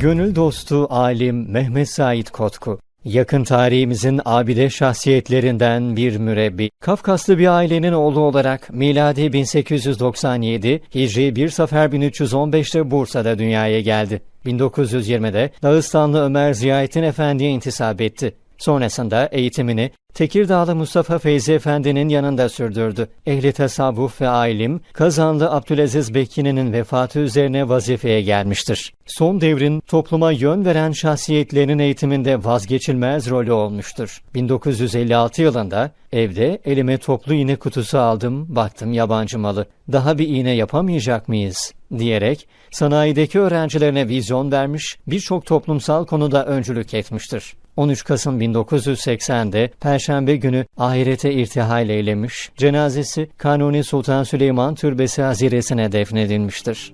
Gönül dostu alim Mehmet Said Kotku. Yakın tarihimizin abide şahsiyetlerinden bir mürebbi. Kafkaslı bir ailenin oğlu olarak miladi 1897, Hicri 1 Safer 1315'te Bursa'da dünyaya geldi. 1920'de Dağıstanlı Ömer Ziyaettin Efendi'ye intisap etti. Sonrasında eğitimini Tekirdağlı Mustafa Feyzi Efendi'nin yanında sürdürdü. Ehli tasavvuf ve alim, Kazanlı Abdülaziz Bekini'nin vefatı üzerine vazifeye gelmiştir. Son devrin topluma yön veren şahsiyetlerin eğitiminde vazgeçilmez rolü olmuştur. 1956 yılında evde elime toplu iğne kutusu aldım, baktım yabancı malı. Daha bir iğne yapamayacak mıyız? diyerek sanayideki öğrencilerine vizyon vermiş, birçok toplumsal konuda öncülük etmiştir. 13 Kasım 1980'de Perşembe günü ahirete irtihal eylemiş, cenazesi Kanuni Sultan Süleyman Türbesi Haziresi'ne defnedilmiştir.